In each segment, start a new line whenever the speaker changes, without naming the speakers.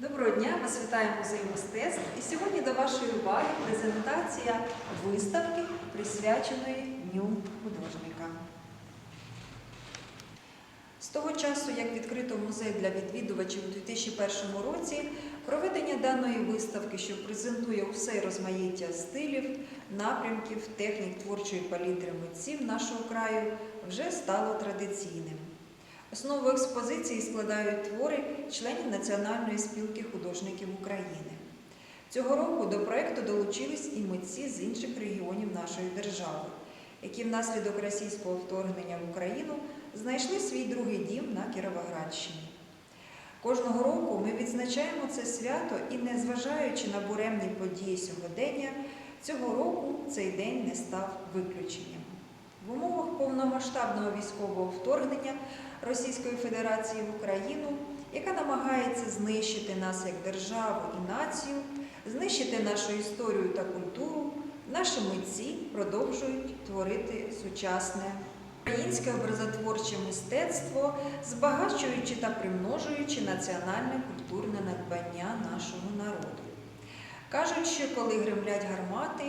Доброго дня, вас вітає музей мистецтв. І сьогодні до вашої уваги презентація виставки, присвяченої Дню художника. З того часу, як відкрито музей для відвідувачів у 2001 році, проведення даної виставки, що презентує усе розмаїття стилів, напрямків, технік творчої палітри митців нашого краю, вже стало традиційним. Основу експозиції складають твори членів Національної спілки художників України. Цього року до проєкту долучились і митці з інших регіонів нашої держави, які внаслідок російського вторгнення в Україну знайшли свій другий дім на Кіровоградщині. Кожного року ми відзначаємо це свято і, незважаючи на буремні події сьогодення, цього року цей день не став виключенням. В умовах повномасштабного військового вторгнення Російської Федерації в Україну, яка намагається знищити нас як державу і націю, знищити нашу історію та культуру, наші митці продовжують творити сучасне українське образотворче мистецтво, збагачуючи та примножуючи національне культурне надбання нашого народу. Кажуть, що коли гремлять гармати,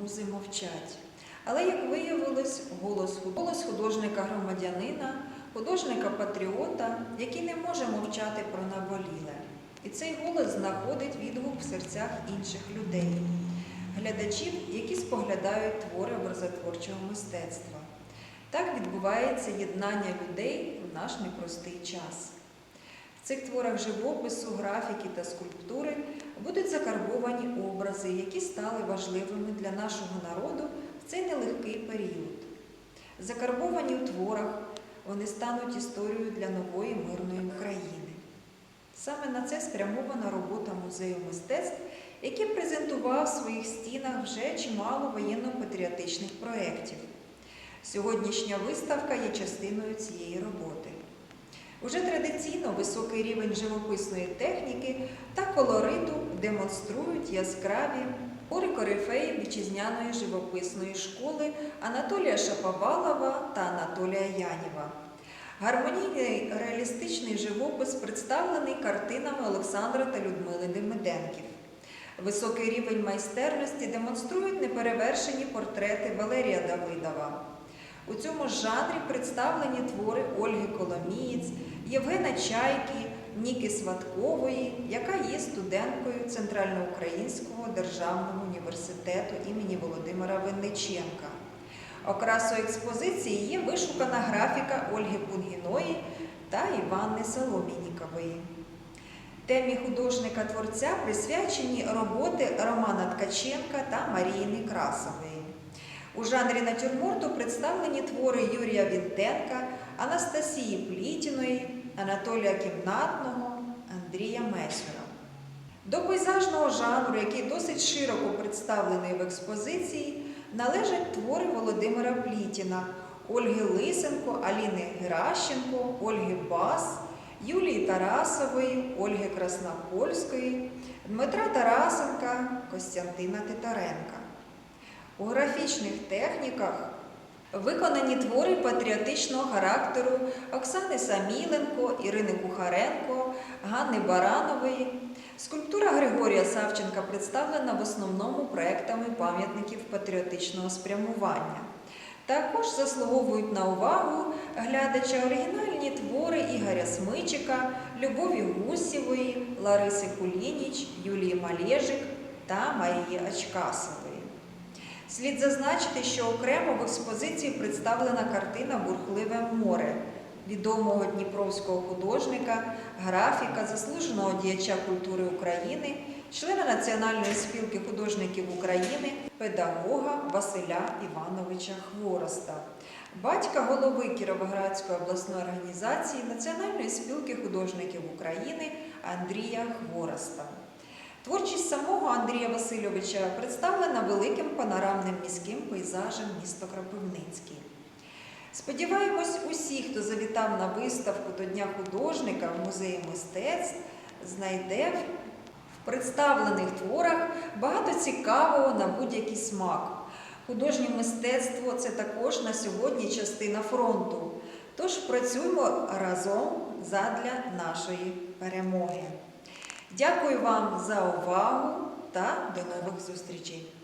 музи мовчать. Але, як виявилось, голос, голос художника-громадянина, художника-патріота, який не може мовчати про наболіле. І цей голос знаходить відгук в серцях інших людей, глядачів, які споглядають твори образотворчого мистецтва. Так відбувається єднання людей в наш непростий час. В цих творах живопису, графіки та скульптури будуть закарбовані образи, які стали важливими для нашого народу в цей нелегкий період. Закарбовані в творах, вони стануть історією для нової мирної України. Саме на це спрямована робота музею мистецтв, який презентував в своїх стінах вже чимало воєнно-патріотичних проєктів. Сьогоднішня виставка є частиною цієї роботи. Уже традиційно високий рівень живописної техніки та колориту демонструють яскраві твори корифеїв вітчизняної живописної школи Анатолія Шаповалова та Анатолія Янєва. Гармонійний реалістичний живопис представлений картинами Олександра та Людмили Демиденків. Високий рівень майстерності демонструють неперевершені портрети Валерія Давидова. У цьому жанрі представлені твори Ольги Коломієць, Євгена Чайки, Ніки Сваткової, яка є студенткою Центральноукраїнського державного університету імені Володимира Винниченка. Окрасою експозиції є вишукана графіка Ольги Пунгіної та Іванни Соломінікової. Темі художника-творця присвячені роботи Романа Ткаченка та Марії Некрасової. У жанрі натюрморту представлені твори Юрія Вінтенка, Анастасії Плітіної, Анатолія Кімнатного, Андрія Месюра. До пейзажного жанру, який досить широко представлений в експозиції, належать твори Володимира Плітіна, Ольги Лисенко, Аліни Геращенко, Ольги Бас, Юлії Тарасової, Ольги Краснопольської, Дмитра Тарасенка, Костянтина Титаренка. У графічних техніках виконані твори патріотичного характеру Оксани Саміленко, Ірини Кухаренко, Ганни Баранової. Скульптура Григорія Савченка представлена в основному проектами пам'ятників патріотичного спрямування. Також заслуговують на увагу глядача оригінальні твори Ігоря Смичика, Любові Гусєвої, Лариси Кулініч, Юлії Малєжик та Марії Ачкасової. Слід зазначити, що окремо в експозиції представлена картина Бурхливе море відомого дніпровського художника, графіка, заслуженого діяча культури України, члена Національної спілки художників України, педагога Василя Івановича Хвороста, батька голови Кіровоградської обласної організації Національної спілки художників України Андрія Хвороста. Творчість самого Андрія Васильовича представлена великим панорамним міським пейзажем міста Кропивницький. Сподіваємось, усі, хто завітав на виставку до Дня художника в музеї мистецтв, знайде в представлених творах багато цікавого на будь-який смак. Художнє мистецтво це також на сьогодні частина фронту. Тож працюємо разом задля нашої перемоги. Дякую вам за увагу та до нових зустрічей!